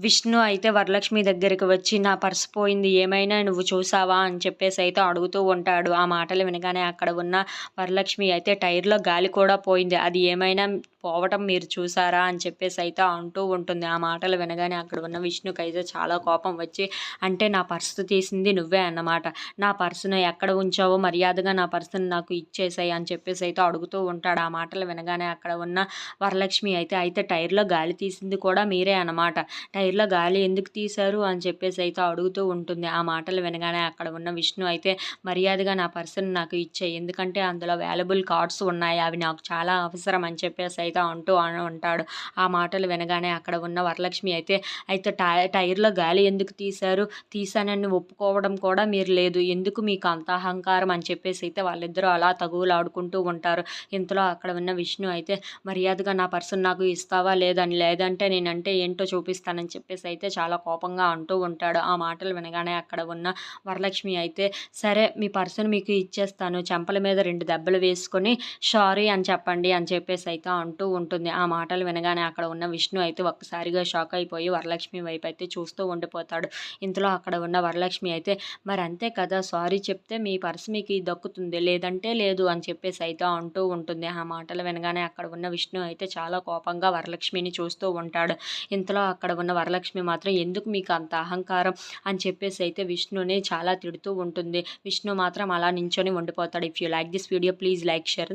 విష్ణు అయితే వరలక్ష్మి దగ్గరికి వచ్చి నా పర్స్ పోయింది ఏమైనా నువ్వు చూసావా? అని చెప్పేసి అయితే అడుగుతూ ఉంటాడు. ఆ మాటలు వినగానే అక్కడ ఉన్న వరలక్ష్మి అయితే టైర్లో గాలి కూడా పోయింది. అది ఏమైనా పోవటం మీరు చూసారా అని చెప్పేసి అయితే అంటూ ఉంటుంది. ఆ మాటలు వినగానే అక్కడ ఉన్న విష్ణుకైతే చాలా కోపం వచ్చి అంటే నా పర్సు తీసింది నువ్వే అన్నమాట. నా పర్సును ఎక్కడ ఉంచావో మర్యాదగా నా పర్సును నాకు ఇచ్చేసాయి అని చెప్పేసి అయితే అడుగుతూ ఉంటాడు. ఆ మాటలు వినగానే అక్కడ ఉన్న వరలక్ష్మి అయితే అయితే టైర్లో గాలి తీసింది కూడా మీరే అన్నమాట. టైర్లో గాలి ఎందుకు తీశారు? అని చెప్పేసి అయితే అడుగుతూ ఉంటుంది. ఆ మాటలు వినగానే అక్కడ ఉన్న విష్ణు అయితే మర్యాదగా నా పర్సును నాకు ఇచ్చాయి. ఎందుకంటే అందులో వాల్యుబుల్ కార్డ్స్ ఉన్నాయి. అవి నాకు చాలా అవసరం అని చెప్పేసి అయితే అంటూ ఉంటాడు. ఆ మాటలు వినగానే అక్కడ ఉన్న వరలక్ష్మి అయితే అయితే టై టైర్లో గాలి ఎందుకు తీశారు? తీసానని ఒప్పుకోవడం కూడా మీరు లేదు. ఎందుకు మీకు అంత అహంకారం? అని చెప్పేసి అయితే వాళ్ళిద్దరూ అలా తగువులాడుకుంటూ ఉంటారు. ఇంతలో అక్కడ ఉన్న విష్ణు అయితే మర్యాదగా నా పర్సన్ నాకు ఇస్తావా? లేదని లేదంటే నేనంటే ఏంటో చూపిస్తానని చెప్పేసి అయితే చాలా కోపంగా అంటూ ఉంటాడు. ఆ మాటలు వినగానే అక్కడ ఉన్న వరలక్ష్మి అయితే సరే మీ పర్సన్ మీకు ఇచ్చేస్తాను. చెంపల మీద రెండు దెబ్బలు వేసుకొని సారీ అని చెప్పండి అని చెప్పేసి అయితే అంటూ అంటూ ఉంటుంది. ఆ మాటలు వినగానే అక్కడ ఉన్న విష్ణు అయితే ఒక్కసారిగా షాక్ అయిపోయి వరలక్ష్మి వైపు అయితే చూస్తూ ఉండిపోతాడు. ఇంతలో అక్కడ ఉన్న వరలక్ష్మి అయితే మరి అంతే కదా సారీ చెప్తే మీ పర్స్ మీకు దక్కుతుంది. లేదంటే లేదు అని చెప్పేసి అయితే అంటూ ఉంటుంది. ఆ మాటలు వినగానే అక్కడ ఉన్న విష్ణు అయితే చాలా కోపంగా వరలక్ష్మిని చూస్తూ ఉంటాడు. ఇంతలో అక్కడ ఉన్న వరలక్ష్మి మాత్రం ఎందుకు మీకు అంత అహంకారం? అని చెప్పేసి అయితే విష్ణుని చాలా తిడుతూ ఉంటుంది. విష్ణు మాత్రం అలా నించొని ఉండిపోతాడు. If you like this video please like share